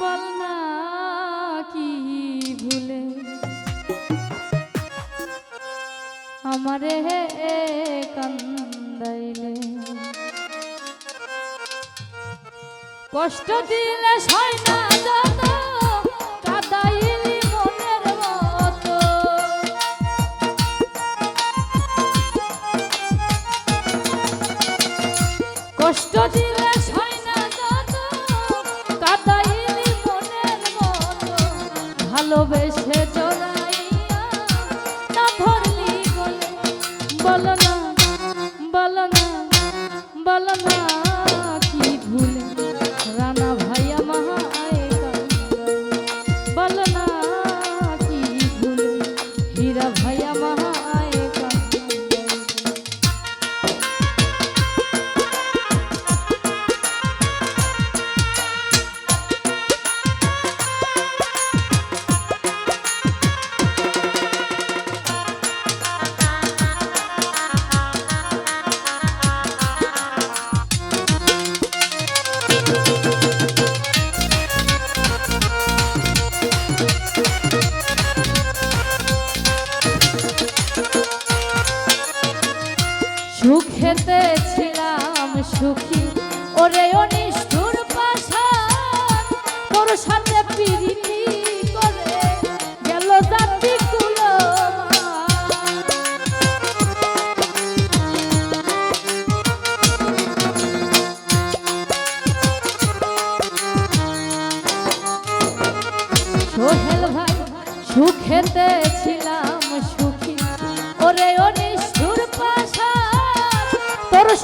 বল না কান্দাইলে। কষ্ট দিলে সয় না বলো না বলো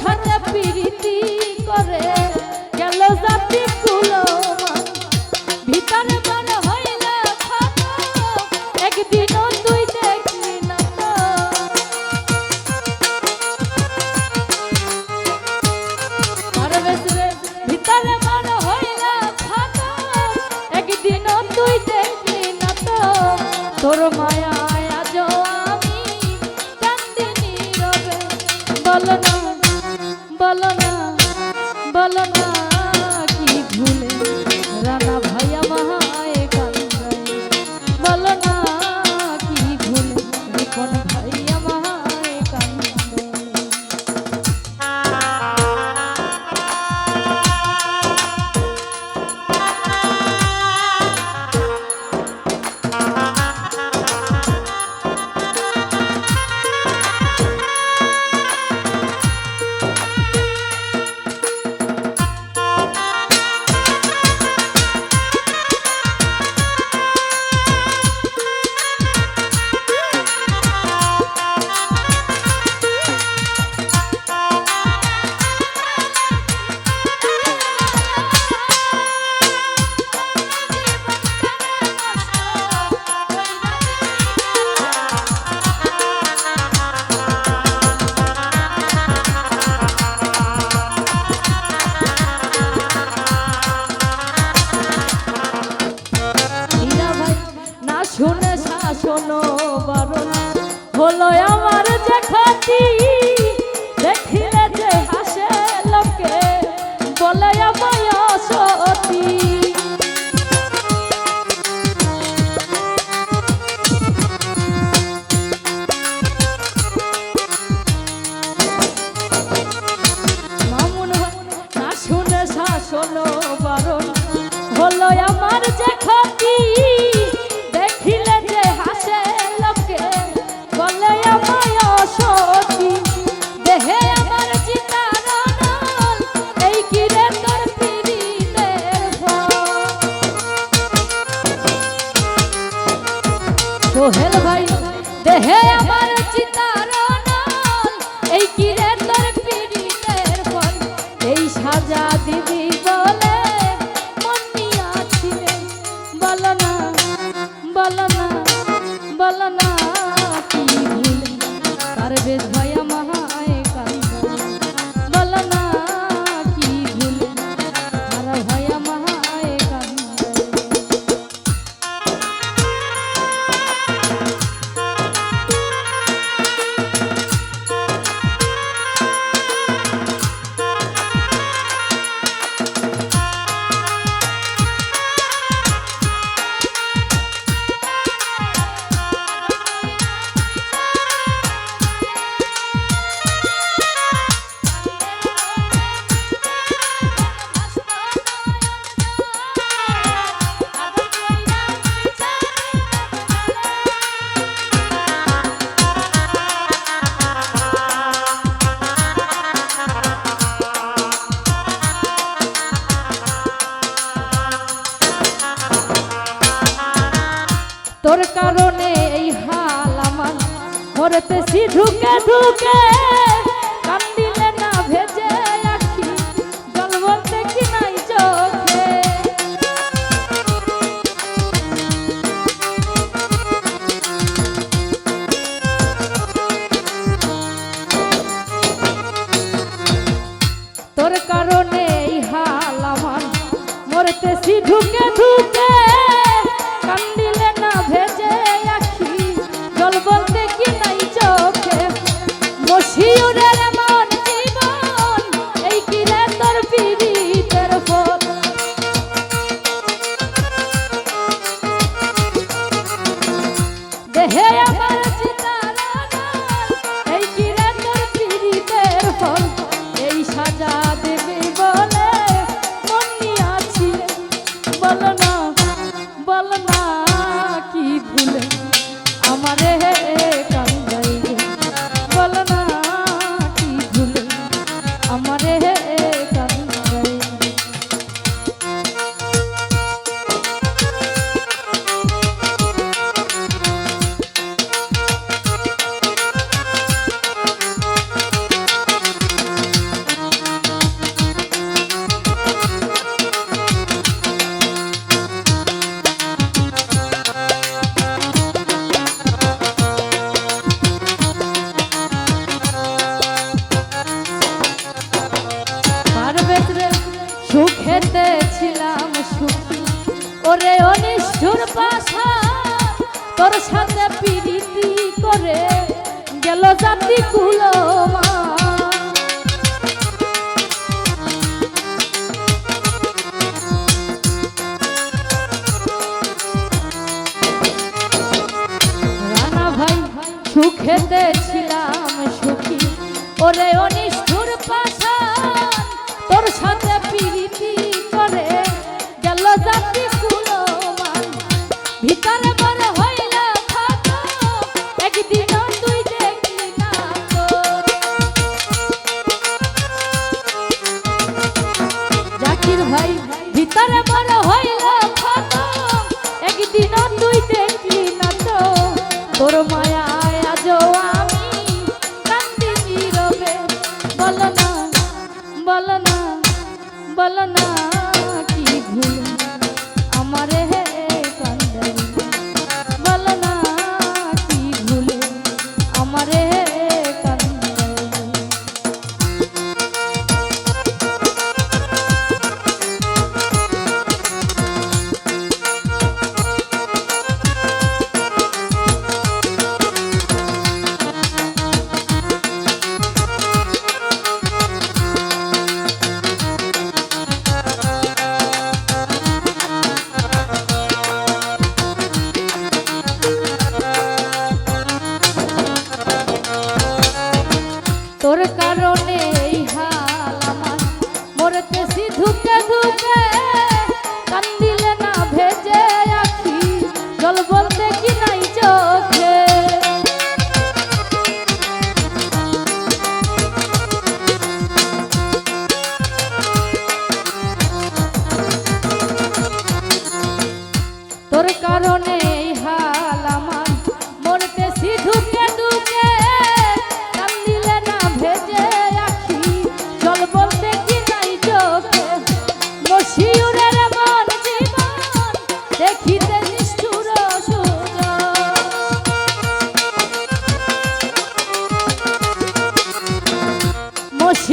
সাথে প্রীতি করে, গেল জাতি কুলো ভিতরে বড় হইলে একদিন তুই না ভিতরে বড় হইলে একদিন তুই না তো। তোর মায়া বলো বরণ হলো আমার যে খাতি সোহেল ভাই দেহে আমার তোর কারণে এই হাল আমার। ঘরেতে ঢুকে ঢুকে সাথে পিড়িতি করে গেল জাতি কুলো সেদিনও তুই দেখলি না তো। তোর মায়া আজও কি ভুল